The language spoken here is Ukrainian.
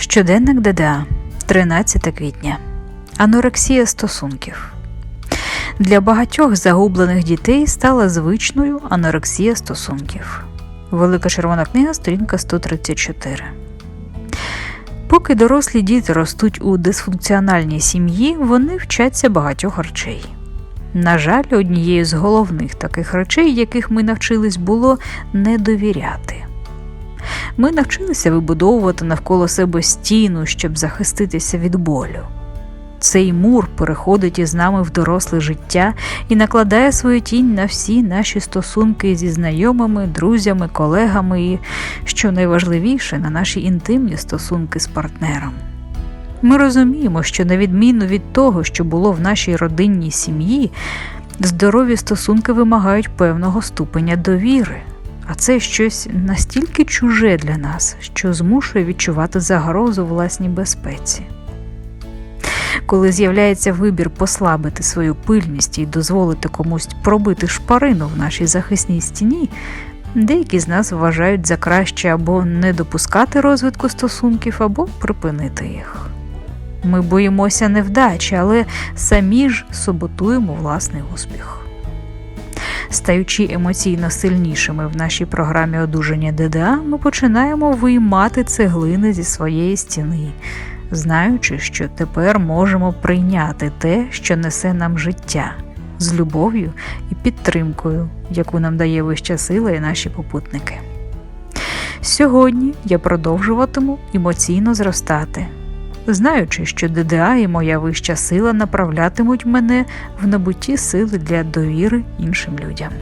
Щоденник ДДА, 13 квітня. Анорексія стосунків. Для багатьох загублених дітей стала звичною анорексія стосунків. Велика червона книга, сторінка 134. Поки дорослі діти ростуть у дисфункціональній сім'ї, вони вчаться багатьох речей. На жаль, однією з головних таких речей, яких ми навчились, було не довіряти. Ми навчилися вибудовувати навколо себе стіну, щоб захиститися від болю. Цей мур переходить із нами в доросле життя і накладає свою тінь на всі наші стосунки зі знайомими, друзями, колегами і, що найважливіше, на наші інтимні стосунки з партнером. Ми розуміємо, що на відміну від того, що було в нашій родинній сім'ї, здорові стосунки вимагають певного ступеня довіри. А це щось настільки чуже для нас, що змушує відчувати загрозу власній безпеці. Коли з'являється вибір послабити свою пильність і дозволити комусь пробити шпарину в нашій захисній стіні, деякі з нас вважають за краще або не допускати розвитку стосунків, або припинити їх. Ми боїмося невдачі, але самі ж саботуємо власний успіх. Стаючи емоційно сильнішими в нашій програмі одужання ДДА, ми починаємо виймати цеглини зі своєї стіни, знаючи, що тепер можемо прийняти те, що несе нам життя, з любов'ю і підтримкою, яку нам дає вища сила і наші попутники. Сьогодні я продовжуватиму емоційно зростати, знаючи, що ДДА і моя вища сила направлятимуть мене в набутті сили для довіри іншим людям.